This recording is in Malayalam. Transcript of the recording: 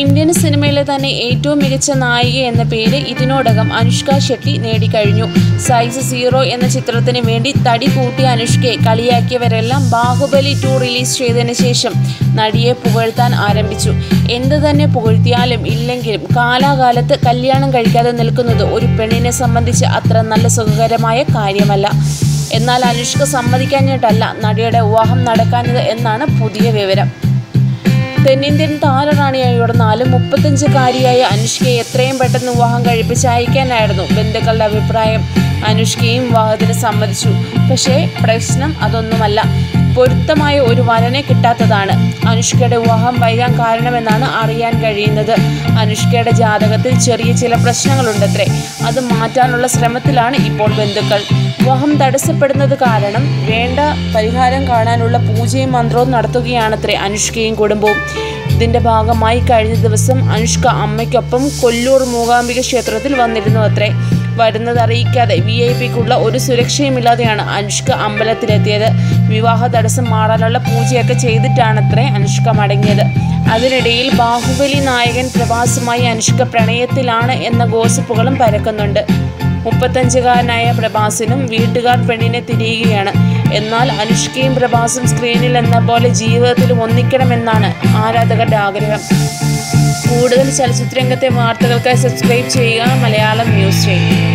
ഇന്ത്യൻ സിനിമയിലെ തന്നെ ഏറ്റവും മികച്ച നായിക എന്ന പേര് ഇതിനോടകം അനുഷ്ക ഷെട്ടി നേടിക്കഴിഞ്ഞു. സൈസ് സീറോ എന്ന ചിത്രത്തിന് വേണ്ടി തടി കൂട്ടിയ അനുഷ്കയെ കളിയാക്കിയവരെല്ലാം ബാഹുബലി ടു റിലീസ് ചെയ്തതിന് ശേഷം നടിയെ പുകഴ്ത്താൻ ആരംഭിച്ചു. എന്ത് തന്നെ പുകഴ്ത്തിയാലും ഇല്ലെങ്കിലും കാലാകാലത്ത് കല്യാണം കഴിക്കാതെ നിൽക്കുന്നത് ഒരു പെണ്ണിനെ സംബന്ധിച്ച് അത്ര നല്ല സുഖകരമായ കാര്യമല്ല. എന്നാൽ അനുഷ്ക സമ്മതിക്കാഞ്ഞിട്ടല്ല നടിയുടെ വിവാഹം നടക്കാഞ്ഞത് എന്നാണ് പുതിയ വിവരം. തെന്നിന്ത്യൻ താരറാണിയായി. നാല് മുപ്പത്തഞ്ചുകാരിയായ അനുഷ്കയെ എത്രയും പെട്ടെന്ന് വിവാഹം കഴിപ്പിച്ച് അയക്കാനായിരുന്നു ബന്ധുക്കളുടെ അഭിപ്രായം. അനുഷ്കയും വിവാഹത്തിന് സമ്മതിച്ചു. പക്ഷേ പ്രശ്നം അതൊന്നുമല്ല. പൊരുത്തമായ ഒരു വരനെ കിട്ടാത്തതാണ്. അനുഷ്കയുടെ വിവാഹം വൈകാൻ കാരണമെന്നാണ് അറിയാൻ കഴിയുന്നത്. അനുഷ്കയുടെ ജാതകത്തിൽ ചെറിയ ചില പ്രശ്നങ്ങളുണ്ടത്രേ. അത് മാറ്റാനുള്ള ശ്രമത്തിലാണ് ഇപ്പോൾ ബന്ധുക്കൾ. വിവാഹം തടസ്സപ്പെടുന്നത് കാരണം വേണ്ട പരിഹാരം കാണാനുള്ള പൂജയും മന്ത്രവും നടത്തുകയാണത്രേ അനുഷ്കയും കുടുംബവും. ഇതിന്റെ ഭാഗമായി കഴിഞ്ഞ ദിവസം അനുഷ്ക അമ്മയ്ക്കൊപ്പം കൊല്ലൂർ മൂകാംബിക ക്ഷേത്രത്തിൽ വന്നിരുന്നു അത്രേ. വരുന്നത് അറിയിക്കാതെ വി ഐ പിക്കുള്ള ഒരു സുരക്ഷയുമില്ലാതെയാണ് അനുഷ്ക അമ്പലത്തിലെത്തിയത്. വിവാഹ തടസ്സം മാറാനുള്ള പൂജയൊക്കെ ചെയ്തിട്ടാണത്രേ അനുഷ്ക മടങ്ങിയത്. അതിനിടയിൽ ബാഹുബലി നായകൻ പ്രഭാസുമായി അനുഷ്ക പ്രണയത്തിലാണ് എന്ന ഗോസിപ്പുകളും പരക്കുന്നുണ്ട്. മുപ്പത്തഞ്ചുകാരനായ പ്രഭാസിനും വീട്ടുകാർ പെണ്ണിനെ തിരിയുകയാണ്. എന്നാൽ അനുഷ്കയും പ്രഭാസും സ്ക്രീനിൽ എന്ന പോലെ ജീവിതത്തിൽ ഒന്നിക്കണമെന്നാണ് ആരാധകരുടെ ആഗ്രഹം. കൂടുതൽ ചലച്ചിത്രരംഗത്തെ വാർത്തകൾക്കായി സബ്സ്ക്രൈബ് ചെയ്യുക. മലയാളം ന്യൂസ് ചെയ്യും